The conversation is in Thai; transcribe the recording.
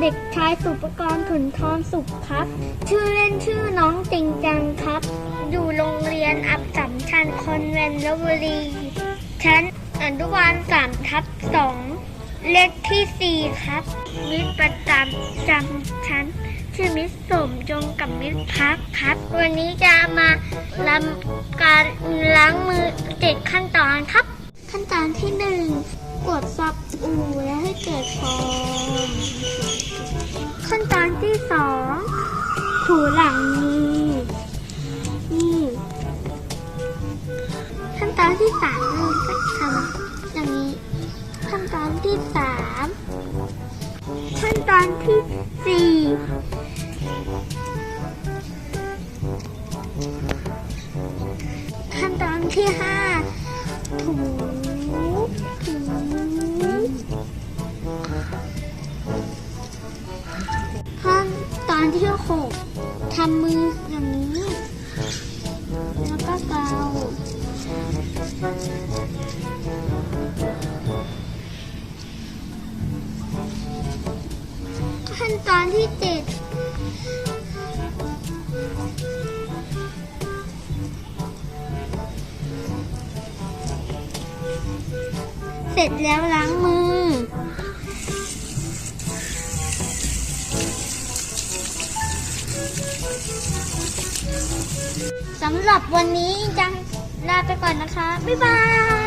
เด็กชายสุปกรณ์ถุนทรสุขครับ ชื่อเล่นชื่อน้องติงจังครับ อยู่โรงเรียนอับสัมชัญคอนแวนลบุรี ชั้นอนุบาลสามทับสองเลขที่สี่ครับ มิตรประจำจำชั้น ชื่อมิตรสมจงกับมิตรพักครับ วันนี้จะมาลำการล้างมือเจ็ดขั้นตอนครับ ตอนที่สองถูหลังมือนี่ขั้นตอนที่สามก็ทำอย่างนี้ ขั้นตอนที่สามขั้นตอนที่สี่ขั้นตอนที่ห้าถูถู ขั้นตอนที่หกทำมืออย่างนี้ แล้วก็เกาขั้นตอนที่เจ็ดเสร็จแล้วล้างมือ สำหรับวันนี้จังลาไปก่อนนะคะ บ๊ายบาย